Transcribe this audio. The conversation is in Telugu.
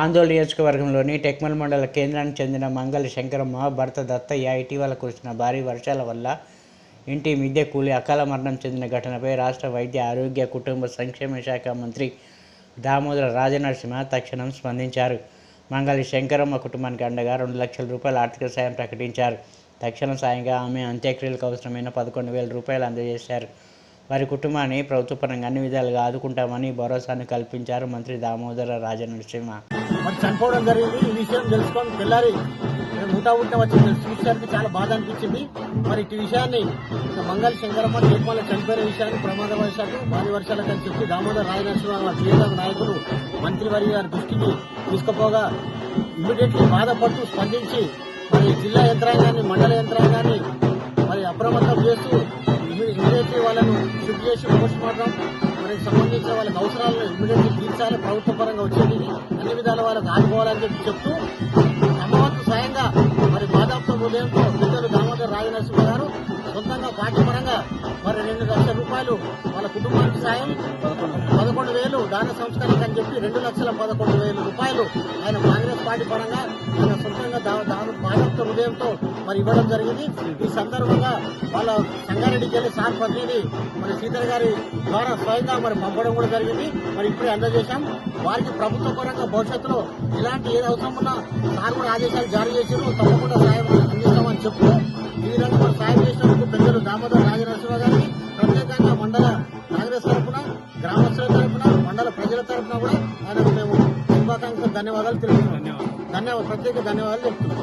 ఆందోళన నియోజకవర్గంలోని టెక్మల్ మండల కేంద్రానికి చెందిన మంగళ శంకరమ్మ భర్త దత్తయ్య ఇటీవల కురిసిన భారీ వర్షాల వల్ల ఇంటి మిద్దె కూలి అకాల మరణం చెందిన ఘటనపై రాష్ట్ర వైద్య ఆరోగ్య కుటుంబ సంక్షేమ శాఖ మంత్రి దామోదర రాజనరసింహ తక్షణం స్పందించారు. మంగళి శంకరమ్మ కుటుంబానికి అండగా రెండు లక్షల రూపాయల ఆర్థిక సాయం ప్రకటించారు. తక్షణ సాయంగా ఆమె అంత్యక్రియలకు అవసరమైన పదకొండు వేల రూపాయలు అందజేశారు. వారి కుటుంబాన్ని ప్రభుత్వ పరంగా అన్ని విధాలుగా ఆదుకుంటామని భరోసాను కల్పించారు మంత్రి దామోదర రాజనరసింహ. మరి చనిపోవడం జరిగింది. ఈ విషయం తెలుసుకొని తెల్లారి మేము ఊటా వచ్చి చూసేసరికి చాలా బాధ అనిపించింది. మరి ఇటు విషయాన్ని మంగళ శంకరమ్మ తీర్మాల చనిపోయిన విషయాన్ని ప్రమాద వర్షాలు భారీ వర్షాలకు అని చెప్పి దామోదర్ రాజనరసింహ శ్రీరామ నాయకులు మంత్రివర్య గారి దృష్టికి తీసుకుపోగా ఇమీడియట్లీ బాధపడుతూ స్పందించి మరి జిల్లా యంత్రాంగాన్ని మండల యంత్రాంగాన్ని మరి అప్రమత్తం చేస్తూ ఇమీడియట్లీ వాళ్ళను షిఫ్ట్ చేసి పోస్ట్ మార్టం మనకి సంబంధించిన వాళ్ళకి అవసరాలను ఇమీడియట్లీ తీర్చాలి ప్రభుత్వ పరంగా వచ్చేది అన్ని విధాల వాళ్ళకి ఆదుకోవాలని చెప్పి చెప్తూ అమ్మవంతు స్వయంగా మరి బాధాప్త ఉదయంతో పెద్దలు దామోదర్ రాజనరసింహ గారు సొంతంగా పార్టీ పరంగా మరి రెండు లక్షల రూపాయలు వాళ్ళ కుటుంబానికి సాయం. పదకొండు దాన సంస్కరణకు అని చెప్పి రెండు లక్షల పదకొండు వేల రూపాయలు ఆయన కాంగ్రెస్ పార్టీ పరంగా ఆయన సొంతంగా దాని బాధ్యత హృదయంతో మరి ఇవ్వడం జరిగింది. ఈ సందర్భంగా వాళ్ళ సంగారెడ్డికి వెళ్ళి సార్ ప్రతినిధి మరి సీతర్ గారి ద్వారా స్వయంగా మరి పంపడం కూడా జరిగింది. మరి ఇప్పుడే అందజేశాం. వారికి ప్రభుత్వ పరంగా భవిష్యత్తులో ఇలాంటి ఏది అవసరం ఉన్నా సార్ కూడా ఆదేశాలు జారీ చేసారు తప్పకుండా సాయం అందిస్తామని చెప్తూ ఈ విధంగా మరి సాయం చేసినందుకు పెద్దలు దామోదర్ రాజనరసింహ గారికి ప్రత్యేకంగా మండల కాంగ్రెస్ తరఫున గ్రామస్తుల మండల ప్రజల తరఫున కూడా ఆయనకు మేము శుభాకాంక్షలు ధన్యవాదాలు తెలుపుతున్నాం. ధన్యవాదాలు. ప్రత్యేక ధన్యవాదాలు చెప్తున్నాం.